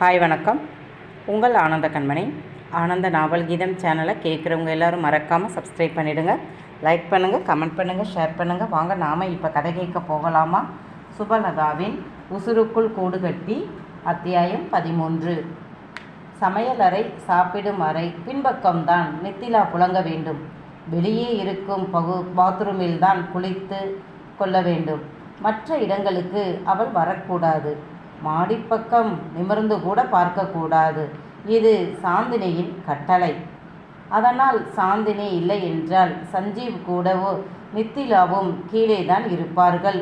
Hi வணக்கம். உங்கள் ஆனந்த கண்மணி. ஆனந்த நாவல் கீதம் சேனலை கேட்குறவங்க எல்லோரும் மறக்காமல் சப்ஸ்கிரைப் பண்ணிவிடுங்க லைக் பண்ணுங்கள் கமெண்ட் பண்ணுங்கள் ஷேர் பண்ணுங்கள் வாங்க நாம் இப்போ கதை கேட்க போகலாமா? சுபலதாவின் உசுருக்குள் கூடு கட்டி அத்தியாயம் பதிமூன்று. சமையலறை சாப்பிடும் அறை பின்பக்கம்தான். நித்திலா புழங்க வேண்டும். வெளியே இருக்கும் பகு பாத்ரூமில் தான் குளித்து கொள்ள வேண்டும். மற்ற இடங்களுக்கு அவள் வரக்கூடாது. மாடிப்பக்கம் நிமிர்ந்து கூட பார்க்கக்கூடாது. இது சாந்தினியின் கட்டளை. அதனால் சாந்தினி இல்லை என்றால் சஞ்சீவ் கூடவோ நித்திலாவும் கீழே தான் இருப்பார்கள்.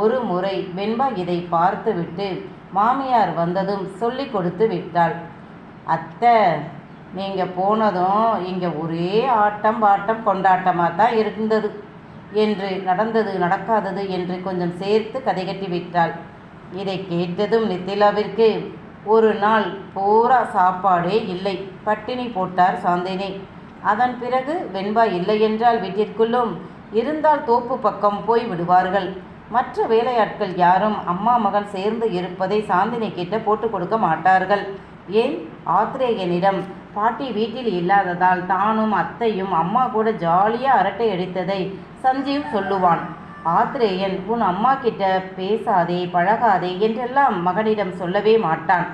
ஒரு முறை வெண்பா இதை பார்த்துவிட்டு மாமியார் வந்ததும் சொல்லி கொடுத்து விட்டாள். அத்தை நீங்கள் போனதும் இங்கே ஒரே ஆட்டம் பாட்டம் கொண்டாட்டமாக தான் இருந்தது. என்று நடந்தது நடக்காதது என்று கொஞ்சம் சேர்த்து கதை கட்டி விட்டாள். இதை கேட்டதும் நித்திலாவிற்கு ஒரு நாள் பூரா சாப்பாடே இல்லை பட்டினி போட்டார் சாந்தினி. அதன் பிறகு வெண்பா இல்லை என்றால் வீட்டிற்குள்ளும் இருந்தால் தோப்பு பக்கம் போய் விடுவார்கள். மற்ற வேலையாட்கள் யாரும் அம்மா மகன் சேர்ந்து இருப்பதை சாந்தினி கிட்ட போட்டு கொடுக்க மாட்டார்கள். ஏன்? ஆத்ரேயனிடம் பாட்டி வீட்டில் இல்லாததால் தானும் அத்தையும் அம்மா கூட ஜாலியாக அரட்டை அடித்ததை சஞ்சீவ் சொல்லுவான். ஆத்திரேயன் உன் அம்மா கிட்ட பேசாதே பழகாதே என்றெல்லாம் மகனிடம் சொல்லவே மாட்டான்.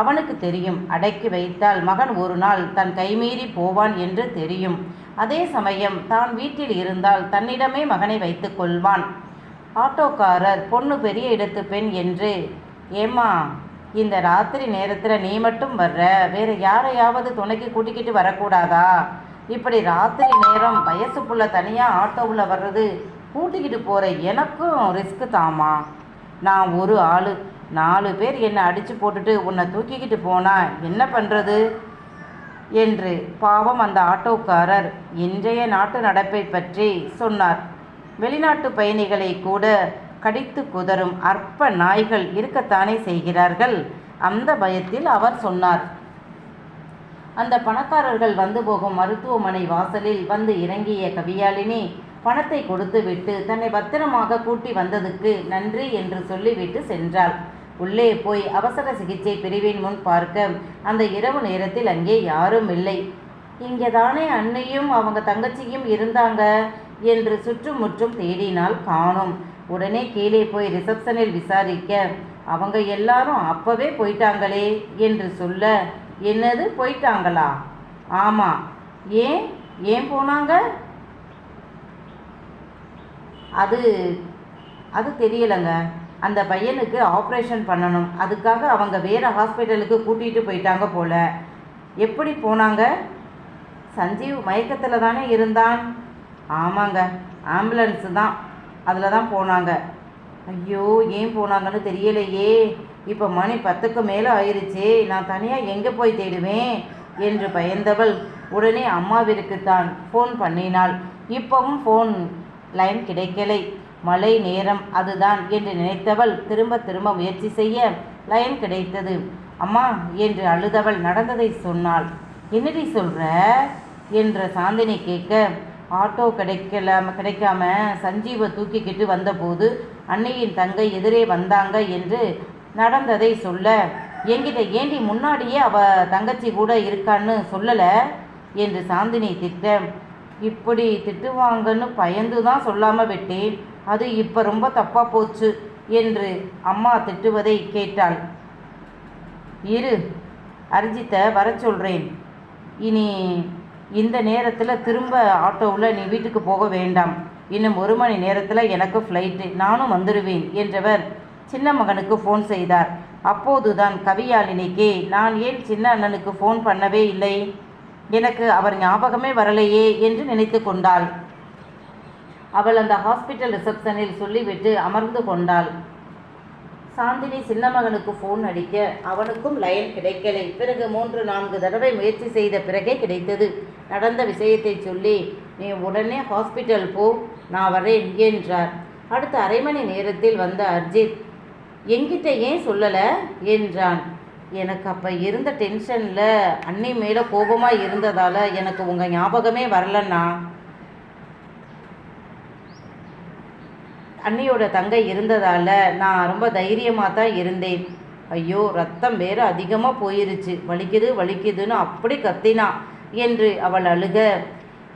அவனுக்கு தெரியும் அடக்கி வைத்தால் மகன் ஒரு நாள் தன் கைமீறி போவான் என்று தெரியும். அதே சமயம் தான் வீட்டில் இருந்தால் தன்னிடமே மகனை வைத்து கொள்வான். ஆட்டோக்காரர் பொண்ணு பெரிய இடத்து பெண் என்று ஏம்மா இந்த ராத்திரி நேரத்தில் நீ மட்டும் வர்ற? வேறு யாரையாவது துணைக்கு கூட்டிக்கிட்டு வரக்கூடாதா? இப்படி ராத்திரி நேரம் வயசு புள்ள தனியாக ஆட்டோவில் வர்றது கூட்டிக்கிட்டு போகிற எனக்கும் ரிஸ்க்கு தாமா நான் ஒரு ஆள். நாலு பேர் என்னை அடித்து போட்டுட்டு உன்னை தூக்கிக்கிட்டு போனால் என்ன பண்ணுறது என்று பாவம் அந்த ஆட்டோக்காரர் இன்றைய நாட்டு நடப்பை பற்றி சொன்னார். வெளிநாட்டு பயணிகளை கூட கடித்து குதறும் அற்ப நாய்கள் இருக்கத்தானே செய்கிறார்கள்? அந்த பயத்தில் அவர் சொன்னார். அந்த பணக்காரர்கள் வந்து போகும் மருத்துவமனை வாசலில் வந்து இறங்கிய கவியாளினி பணத்தை கொடுத்துவிட்டு தன்னை பத்திரமாக கூட்டி வந்ததுக்கு நன்றி என்று சொல்லிவிட்டு சென்றாள். உள்ளே போய் அவசர சிகிச்சை பிரிவின் முன் பார்க்க அந்த இரவு நேரத்தில் அங்கே யாரும் இல்லை. இங்கே தானே அன்னையும் அவங்க தங்கச்சியும் இருந்தாங்க என்று சுற்றுமுற்றும் தேடினால் காணோம். உடனே கீழே போய் ரிசப்ஷனில் விசாரிக்க அவங்க எல்லாரும் அப்பவே போயிட்டாங்களே என்று சொல்ல என்னது போயிட்டாங்களா? ஆமாம் ஏன்? ஏன் போனாங்க? அது அது தெரியலைங்க. அந்த பையனுக்கு ஆப்ரேஷன் பண்ணணும். அதுக்காக அவங்க வேறு ஹாஸ்பிட்டலுக்கு கூட்டிகிட்டு போயிட்டாங்க போல். எப்படி போனாங்க? சஞ்சீவ் மயக்கத்தில் தானே இருந்தான். ஆமாங்க ஆம்புலன்ஸு தான். அதில் தான் போனாங்க. ஐயோ ஏன் போனாங்கன்னு தெரியலையே. இப்போ மணி பத்துக்கு மேலே ஆயிடுச்சே நான் தனியாக எங்கே போய் தேடுவேன்? என்று பயந்தவள் உடனே அம்மாவிற்கு தான் ஃபோன் பண்ணினாள். இப்போவும் ஃபோன் லைன் கிடைக்கலை. மழை நேரம் அதுதான் என்று நினைத்தவள் திரும்ப திரும்ப முயற்சி செய்ய லைன் கிடைத்தது. அம்மா என்று அழுதவள் நடந்ததை சொன்னாள். என்னடி சொல்கிற என்ற சாந்தினி கேட்க ஆட்டோ கிடைக்கல கிடைக்காம சஞ்சீவை தூக்கிக்கிட்டு வந்தபோது அன்னையின் தங்கை எதிரே வந்தாங்க என்று நடந்ததை சொல்ல என்கிட்ட ஏண்டி முன்னாடியே அவ தங்கச்சி கூட இருக்கான்னு சொல்லலை? என்று சாந்தினி திட்ட இப்படி திட்டுவாங்கன்னு பயந்து தான் சொல்லாமல் விட்டேன். அது இப்போ ரொம்ப தப்பாக போச்சு என்று அம்மா திட்டுவதை கேட்டாள். இரு அரிஜித்தை வர சொல்கிறேன் இனி இந்த நேரத்தில் திரும்ப ஆட்டோவில் நீ வீட்டுக்கு போக வேண்டாம். இன்னும் ஒரு மணி நேரத்தில் எனக்கு ஃப்ளைட்டு நானும் வந்துடுவேன் என்றவர் சின்ன மகனுக்கு ஃபோன் செய்தார். அப்போதுதான் கவியாளினிக்கே நான் ஏன் சின்ன அண்ணனுக்கு ஃபோன் பண்ணவே இல்லை? எனக்கு அவர் ஞாபகமே வரலையே என்று நினைத்து கொண்டாள். அவள் அந்த ஹாஸ்பிட்டல் ரிசப்ஷனில் சொல்லிவிட்டு அமர்ந்து கொண்டாள். சாந்தினி சின்ன மகனுக்கு ஃபோன் அடிக்க அவனுக்கும் லைன் கிடைக்கலை. பிறகு மூன்று நான்கு தடவை முயற்சி செய்த பிறகே கிடைத்தது. நடந்த விஷயத்தை சொல்லி நீ உடனே ஹாஸ்பிட்டல் போ நான் வரேன் என்றார். அடுத்த அரை மணி நேரத்தில் வந்த அர்ஜித் எங்கிட்ட ஏன் சொல்லலை? என்றான். எனக்கு அப்போ இருந்த டென்ஷனில் அண்ணி மேலே கோபமாக இருந்ததால் எனக்கு உங்கள் ஞாபகமே வரலண்ணா. அண்ணியோட தங்கை இருந்ததால் நான் ரொம்ப தைரியமாக தான் இருந்தேன். ஐயோ ரத்தம் வேறு அதிகமாக போயிருச்சு. வலிக்குது வலிக்குதுன்னு அப்படி கத்தினா என்று அவள் அழுக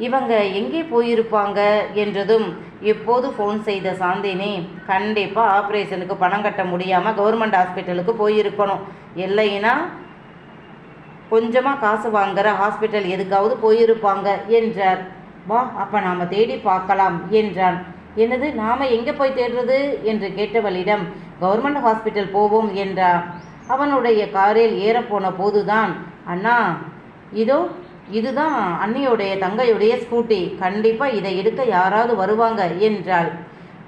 இவங்க எங்கே போயிருப்பாங்க என்றதும் எப்போது ஃபோன் செய்த சாந்தினி கண்டிப்பாக ஆப்ரேஷனுக்கு பணம் கட்ட முடியாமல் கவர்மெண்ட் ஹாஸ்பிட்டலுக்கு போயிருக்கணும். இல்லைன்னா கொஞ்சமாக காசு வாங்குகிற ஹாஸ்பிட்டல் எதுக்காவது போயிருப்பாங்க என்றார். வா அப்போ நாம் தேடி பார்க்கலாம் என்றான். என்னது நாம் எங்கே போய் தேடுறது? என்று கேட்டவளிடம் கவர்மெண்ட் ஹாஸ்பிட்டல் போவோம் என்றார் அவனுடைய காரில் ஏறப்போன போதுதான் அண்ணா இதோ இதுதான் அன்னையுடைய தங்கையுடைய ஸ்கூட்டி. கண்டிப்பாக இதை எடுக்க யாராவது வருவாங்க என்றாள்.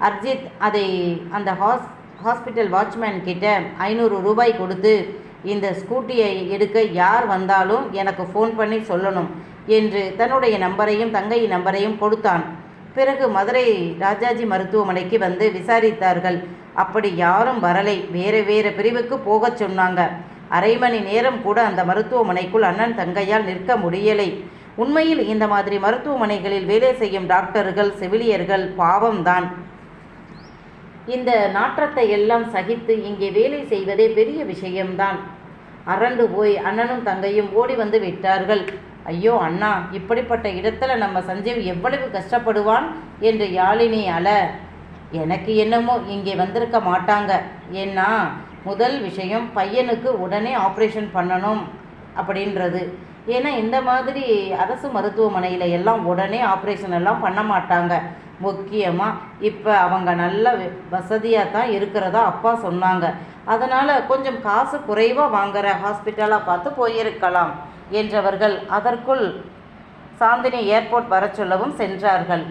அர்ஜித் அதை அந்த ஹாஸ் ஹாஸ்பிட்டல் வாட்ச்மேன் கிட்ட ஐநூறு ரூபாய் கொடுத்து இந்த ஸ்கூட்டியை எடுக்க யார் வந்தாலும் எனக்கு ஃபோன் பண்ணி சொல்லணும் என்று தன்னுடைய நம்பரையும் தங்கை நம்பரையும் கொடுத்தான். பிறகு மதுரை ராஜாஜி மருத்துவமனைக்கு வந்து விசாரித்தார்கள். அப்படி யாரும் வரலை. வேறு வேறு பிரிவுக்கு போகச் சொன்னாங்க. அரை மணி நேரம் கூட அந்த மருத்துவமனைக்குள் அண்ணன் தங்கையால் நிற்க முடியலை. உண்மையில் இந்த மாதிரி மருத்துவமனைகளில் வேலை செய்யும் டாக்டர்கள் செவிலியர்கள் பாவம்தான். இந்த நாற்றத்தை எல்லாம் சகித்து இங்கே வேலை செய்வதே பெரிய விஷயம்தான். அரண்டு போய் அண்ணனும் தங்கையும் ஓடி வந்து விட்டார்கள். ஐயோ அண்ணா இப்படிப்பட்ட இடத்துல நம்ம சஞ்சீவ் எவ்வளவு கஷ்டப்படுவான் என்று யாழினி அல எனக்கு என்னமோ இங்கே வந்திருக்க மாட்டாங்க. ஏன்னா முதல் விஷயம் பையனுக்கு உடனே ஆப்ரேஷன் பண்ணணும் அப்படின்றது. ஏன்னா இந்த மாதிரி அரசு மருத்துவமனையில் எல்லாம் உடனே ஆப்ரேஷன் எல்லாம் பண்ண மாட்டாங்க. முக்கியமாக இப்போ அவங்க நல்ல வசதியாக தான் இருக்கிறதா அப்பா சொன்னாங்க. அதனால் கொஞ்சம் காசு குறைவாக வாங்குகிற ஹாஸ்பிட்டலாக பார்த்து போயிருக்கலாம் என்றவர்கள் அதற்குள் சாந்தினி ஏர்போர்ட் வர சொல்லவும் சென்றார்கள்.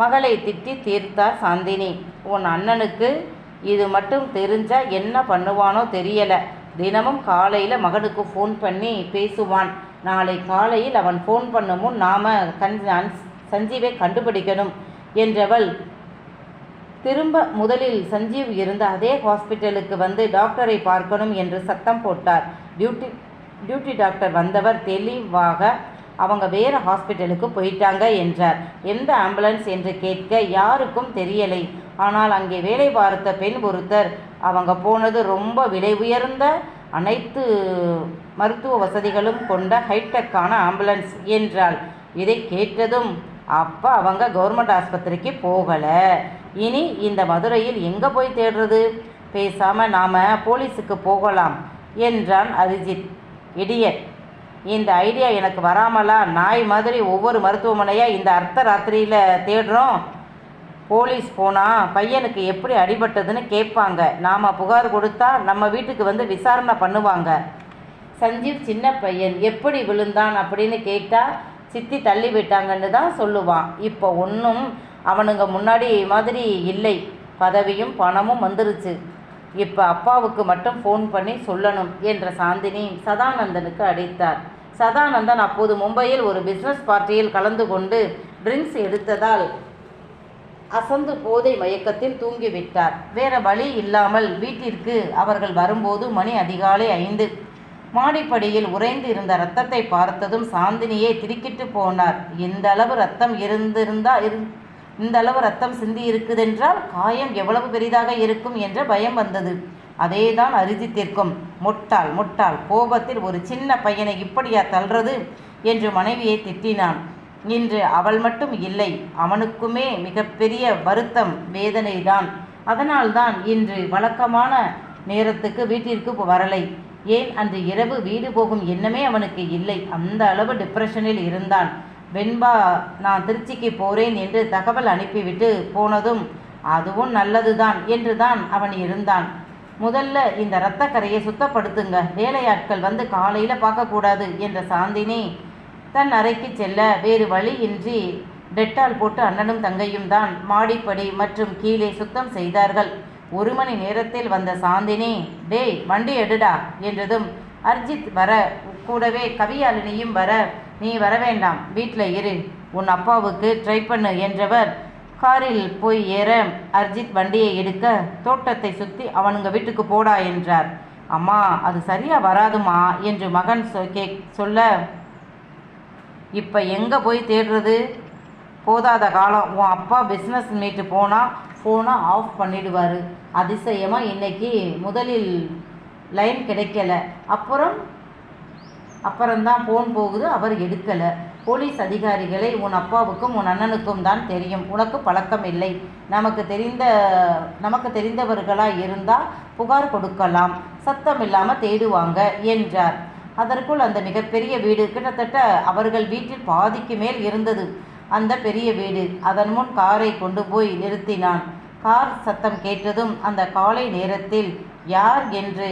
மகளை திட்டி தீர்த்தார் சாந்தினி. உன் அண்ணனுக்கு இது மட்டும் தெரிஞ்சால் என்ன பண்ணுவானோ தெரியலை. தினமும் காலையில் மகனுக்கு ஃபோன் பண்ணி பேசுவான். நாளை காலையில் அவன் ஃபோன் பண்ணும் முன் நாம் கண் சஞ்சீவை கண்டுபிடிக்கணும் என்றவள் திரும்ப முதலில் சஞ்சீவ் இருந்த அதே ஹாஸ்பிட்டலுக்கு வந்து டாக்டரை பார்க்கணும் என்று சத்தம் போட்டார். டியூட்டி டியூட்டி டாக்டர் வந்தவர் தெளிவாக அவங்க வேறு ஹாஸ்பிட்டலுக்கு போயிட்டாங்க என்றார். எந்த ஆம்புலன்ஸ்? என்று கேட்க யாருக்கும் தெரியலை. ஆனால் அங்கே வேலை பார்த்த பெண் ஒருத்தர் அவங்க போனது ரொம்ப விலை உயர்ந்த அனைத்து மருத்துவ வசதிகளும் கொண்ட ஹைடெக்கான ஆம்புலன்ஸ் என்றால் இதை கேட்டதும் அப்போ அவங்க கவர்மெண்ட் ஆஸ்பத்திரிக்கு போகலை. இனி இந்த மதுரையில் எங்கே போய் தேடுறது? பேசாமல் நாம் போலீஸுக்கு போகலாம் என்றான் அரிஜித். இடியட் இந்த ஐடியா எனக்கு வராமலா? நாய் மாதிரி ஒவ்வொரு மருத்துவமனையாக இந்த அர்த்த ராத்திரியில் தேடுறோம்? போலீஸ் போனால் பையனுக்கு எப்படி அடிபட்டதுன்னு கேட்பாங்க. நாம் புகார் கொடுத்தா நம்ம வீட்டுக்கு வந்து விசாரணை பண்ணுவாங்க. சஞ்சீவ் சின்ன பையன் எப்படி விழுந்தான் அப்படின்னு கேட்டால் சித்தி தள்ளி விட்டாங்கன்னு தான் சொல்லுவான். இப்போ ஒன்றும் அவனுங்க முன்னாடி மாதிரி இல்லை. பதவியும் பணமும் வந்துருச்சு. இப்போ அப்பாவுக்கு மட்டும் ஃபோன் பண்ணி சொல்லணும் என்ற சாந்தினி சதானந்தனுக்கு அடித்தார். சதானந்தன் அப்போது மும்பையில் ஒரு பிஸ்னஸ் பார்ட்டியில் கலந்து கொண்டு ட்ரிங்க்ஸ் எடுத்ததால் அசந்து போதை மயக்கத்தில் தூங்கிவிட்டார். வேற வழி இல்லாமல் வீட்டிற்கு அவர்கள் வரும்போது மணி அதிகாலை ஐந்து. மாடிப்படியில் உறைந்து இருந்த ரத்தத்தை பார்த்ததும் சாந்தினியை திருக்கிட்டு போனார். இந்த அளவு ரத்தம் இருந்திருந்தா இரு இந்த அளவு ரத்தம் சிந்தி இருக்குதென்றால் காயம் எவ்வளவு பெரிதாக இருக்கும்? என்ற பயம் வந்தது. அதேதான் அரிதித்திற்கும் முட்டாள் முட்டாள் கோபத்தில் ஒரு சின்ன பையனை இப்படியா தள்ளுறது? என்று மனைவியை திட்டினான். இன்று அவள் மட்டும் இல்லை அவனுக்குமே மிகப்பெரிய வருத்தம் வேதனைதான். அதனால்தான் இன்று வழக்கமான நேரத்துக்கு வீட்டிற்கு வரலை. ஏன் அன்று இரவு வீடு போகும் எண்ணமே அவனுக்கு இல்லை. அந்த அளவு டிப்ரெஷனில் இருந்தான். வெண்பா நான் திருச்சிக்கு போறேன் என்று தகவல் அனுப்பிவிட்டு போனதும் அதுவும் நல்லதுதான் என்று தான் அவன் இருந்தான். முதல்ல இந்த இரத்தக்கரையை சுத்தப்படுத்துங்க. வேலையாட்கள் வந்து காலையில் பார்க்கக்கூடாது என்ற சாந்தினி தன் அறைக்கு செல்ல வேறு வழியின்றி டெட்டால் போட்டு அண்ணனும் தங்கையும் தான் மாடிப்படி மற்றும் கீழே சுத்தம் செய்தார்கள். ஒரு மணி நேரத்தில் வந்த சாந்தினி டேய் வண்டி எடுடா என்றதும் அர்ஜித் வர கூடவே கவியாலினியும் வர நீ வர வேண்டாம் வீட்டில் இரு உன் அப்பாவுக்கு ட்ரை பண்ணு என்றவர் காரில் போய் ஏற அர்ஜித் வண்டியை எடுக்க தோட்டத்தை சுற்றி அவனுங்க வீட்டுக்கு போடா என்றார். அம்மா அது சரியாக வராதுமா என்று மகன் சொ கே சொல்ல இப்போ எங்கே போய் தேடுறது? போதாத காலம். உன் அப்பா பிஸ்னஸ் மீட்டு போனால் ஃபோனை ஆஃப் பண்ணிடுவார். அதிசயமாக இன்னைக்கு முதலில் லைன் கிடைக்கல. அப்புறம் அப்புறம்தான் ஃபோன் போகுது அவர் எடுக்கலை. போலீஸ் அதிகாரிகளை உன் அப்பாவுக்கும் உன் அண்ணனுக்கும் தான் தெரியும். உனக்கு பழக்கம் இல்லை. நமக்கு தெரிந்த நமக்கு தெரிந்தவர்களாக இருந்தால் புகார் கொடுக்கலாம். சத்தம் இல்லாமல் தேடுவாங்க என்றார். அதற்குள் அந்த மிகப்பெரிய வீடு கிட்டத்தட்ட அவர்கள் வீட்டில் பாதிக்கு மேல் இருந்தது. அந்த பெரிய வீடு அதன் முன் காரை கொண்டு போய் நிறுத்தினான். கார் சத்தம் கேட்டதும் அந்த காலை நேரத்தில் யார் என்று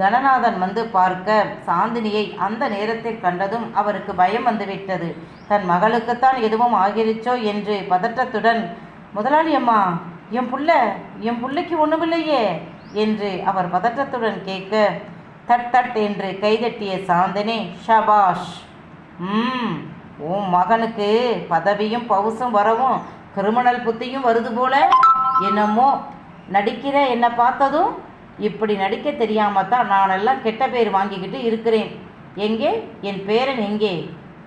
கணநாதன் வந்து பார்க்க சாந்தினியை அந்த நேரத்தில் கண்டதும் அவருக்கு பயம் வந்துவிட்டது. தன் மகளுக்குத்தான் எதுவும் ஆகிருச்சோ என்று பதற்றத்துடன் முதலாளி அம்மா என் புள்ள என் புள்ளைக்கு ஒன்றுமில்லையே என்று அவர் பதற்றத்துடன் கேட்க தட் தட் என்று கைதட்டிய சாந்தினி ஷபாஷ் ம் உன் மகனுக்கு பதவியும் பவுசும் வரவும் கிரிமினல் புத்தியும் வருது போல என்னமோ நடிக்கிற என்னை பார்த்ததும் இப்படி நடிக்க தெரியாம தான் நானெல்லாம் கெட்ட பேர் வாங்கிக்கிட்டு இருக்கிறேன். எங்கே? என் பேரன் எங்கே?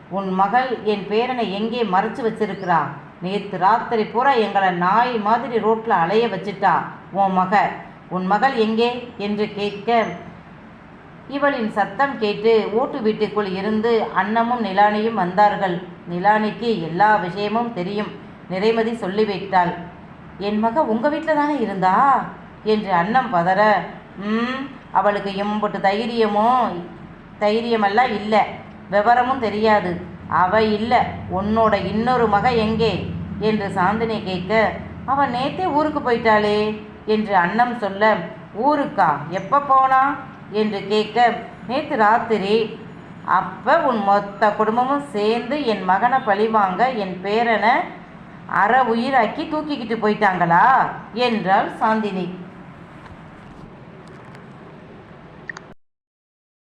உன் மகள் என் பேரனை எங்கே மறைச்சு வச்சிருக்கிறா? நேற்று ராத்திரி பூரா எங்களை நாய் மாதிரி ரோட்டில் அலைய வச்சிட்டா உன் மக. உன் மகள் எங்கே? என்று கேட்க இவளின் சத்தம் கேட்டு ஓட்டு வீட்டுக்குள் இருந்து அன்னமும் நிலானியும் வந்தார்கள். நிலானிக்கு எல்லா விஷயமும் தெரியும். நிறைமதி சொல்லிவிட்டாள். என் மக உங்கள் வீட்டில் தானே இருந்தா? என்று அன்னம் பதற. ம் அவளுக்கு எம்புட்டு தைரியமோ தைரியமெல்லாம் இல்லை. விவரமும் தெரியாது. அவ இல்லை. உன்னோட இன்னொரு மக எங்கே? என்று சாந்தினி கேட்க அவன் நேத்தே ஊருக்கு போயிட்டாளே என்று அன்னம் சொல்ல ஊருக்கா? எப்போ போனா? என்று கேட்க நேற்று ராத்திரி அப்போ உன் மொத்த குடும்பமும் சேர்ந்து என் மகனை பழிவாங்க என் பேரனை அற உயிராக்கி தூக்கிக்கிட்டு போயிட்டாங்களா? என்றாள் சாந்தினி.